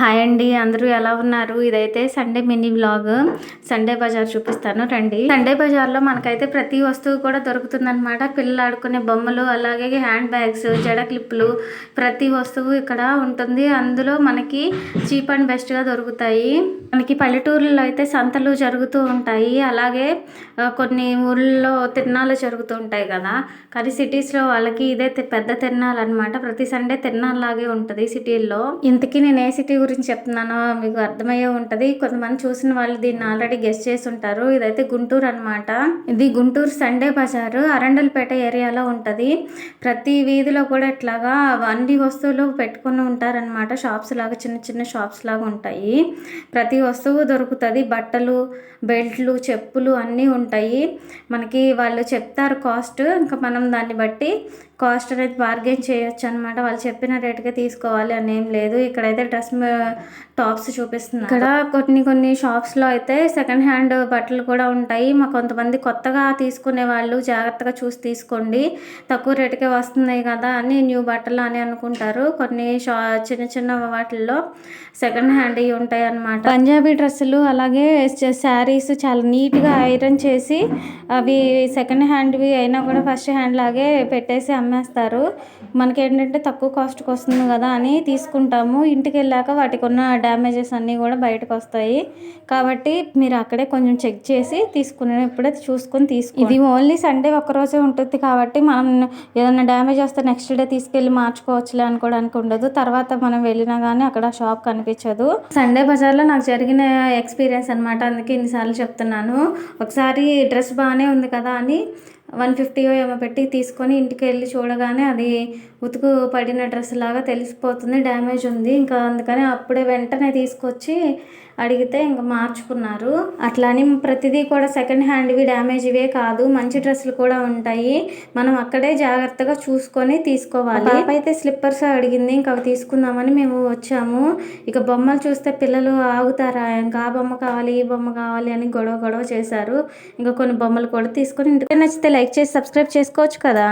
Hi అండి అందరూ ఎలా ఉన్నారు? ఇదైతే సండే మినీ వ్లాగ్. సండే బజార్ చూపిస్తాను రండి. సండే బజార్లో మనకైతే ప్రతి వస్తువు కూడా దొరుకుతుందనమాట పిల్లలు ఆడుకునే బొమ్మలు అలాగే హ్యాండ్ బ్యాగ్స్ జడ క్లిప్లు ప్రతి వస్తువు ఇక్కడ ఉంటుంది. అందులో మనకి చీప్ అండ్ బెస్ట్గా దొరుకుతాయి. మనకి పల్లెటూరులో అయితే సంతలు జరుగుతూ ఉంటాయి. అలాగే కొన్ని ఊళ్ళో తిరణాలు జరుగుతూ ఉంటాయి కదా. కానీ సిటీస్లో వాళ్ళకి ఇదే పెద్ద తిరణాలు అనమాట ప్రతి సండే తిరణాలు లాగే ఉంటుంది సిటీల్లో ఇంతకీ నేను ఏ సిటీ గురించి చెప్తున్నానో మీకు అర్థమయ్యే ఉంటుంది. కొంతమంది చూసిన వాళ్ళు దీన్ని ఆల్రెడీ గెస్ట్ చేసి ఉంటారు ఇదైతే గుంటూరు అనమాట ఇది గుంటూరు సండే బజారు. అరండల్పేట ఏరియాలో ఉంటుంది. ప్రతి వీధిలో కూడా ఇట్లాగా అన్ని వస్తువులు పెట్టుకుని ఉంటారనమాట షాప్స్ లాగా చిన్న చిన్న షాప్స్ లాగా ఉంటాయి. ప్రతి వస్తువు దొరుకుతుంది. బట్టలు బెల్ట్లు చెప్పులు అన్నీ ఉంటాయి. మనకి వాళ్ళు చెప్తారు కాస్ట్. ఇంకా మనం దాన్ని బట్టి కాస్ట్ అనేది బార్గెన్ చేయొచ్చు అనమాట వాళ్ళు చెప్పిన రేటుకే తీసుకోవాలి అని ఏం లేదు. ఇక్కడైతే డ్రెస్ టాప్స్ చూపిస్తున్నారు. ఇక్కడ కొన్ని కొన్ని షాప్స్లో అయితే సెకండ్ హ్యాండ్ బట్టలు కూడా ఉంటాయి. మా కొంతమంది కొత్తగా తీసుకునే వాళ్ళు జాగ్రత్తగా చూసి తీసుకోండి. తక్కువ రేటుకే వస్తున్నాయి కదా అని న్యూ బట్టలు అని అనుకుంటారు. కొన్ని షా చిన్న చిన్న వాటిల్లో సెకండ్ హ్యాండ్ ఉంటాయి అన్నమాట. పంజాబీ డ్రెస్సులు అలాగే శారీస్ చాలా నీట్గా ఐరన్ చేసి అవి సెకండ్ హ్యాండ్వి అయినా కూడా ఫస్ట్ హ్యాండ్ లాగే పెట్టేసి అమ్మేస్తారు. మనకి ఏంటంటే తక్కువ కాస్ట్కి వస్తుంది కదా అని తీసుకుంటాము. ఇంటికి వెళ్ళాక వాటికి ఉన్న డ్యామేజెస్ అన్నీ కూడా బయటకు వస్తాయి కాబట్టి మీరు అక్కడే కొంచెం చెక్ చేసి తీసుకునేప్పుడే చూసుకొని తీసుకో ఇది ఓన్లీ సండే ఒక్కరోజే ఉంటుంది కాబట్టి మనం ఏదైనా డ్యామేజ్ వస్తే నెక్స్ట్ డే తీసుకెళ్ళి మార్చుకోవచ్చులే అనుకోవడానికి ఉండదు. తర్వాత మనం వెళ్ళినా కానీ అక్కడ షాప్ కనిపించదు. సండే బజార్లో నాకు జరిగిన ఎక్స్పీరియన్స్ అనమాట అందుకే ఇన్నిసార్లు చెప్తున్నాను. ఒకసారి డ్రెస్ బాగానే ఉంది కదా అని వన్ ఫిఫ్టీ ఏమో పెట్టి తీసుకొని ఇంటికి వెళ్ళి చూడగానే అది ఉతుకు పడిన డ్రెస్ లాగా తెలిసిపోతుంది డ్యామేజ్ ఉంది. ఇంకా అందుకని అప్పుడే వెంటనే తీసుకొచ్చి అడిగితే ఇంకా మార్చుకున్నారు. అట్లా అని ప్రతిదీ కూడా సెకండ్ హ్యాండ్వి డ్యామేజ్ ఇవే కాదు మంచి డ్రెస్సులు కూడా ఉంటాయి. మనం అక్కడే జాగ్రత్తగా చూసుకొని తీసుకోవాలి. అయితే స్లిప్పర్స్ అడిగింది ఇంకా అవి తీసుకుందామని మేము వచ్చాము. ఇక బొమ్మలు చూస్తే పిల్లలు ఆగుతారా? ఇంకా ఆ బొమ్మ కావాలి ఈ బొమ్మ కావాలి అని గొడవ గొడవ చేశారు. ఇంకా కొన్ని బొమ్మలు కూడా తీసుకొని ఇంటికి నచ్చితే లైక్ చేసి సబ్స్క్రైబ్ చేసుకోవచ్చు కదా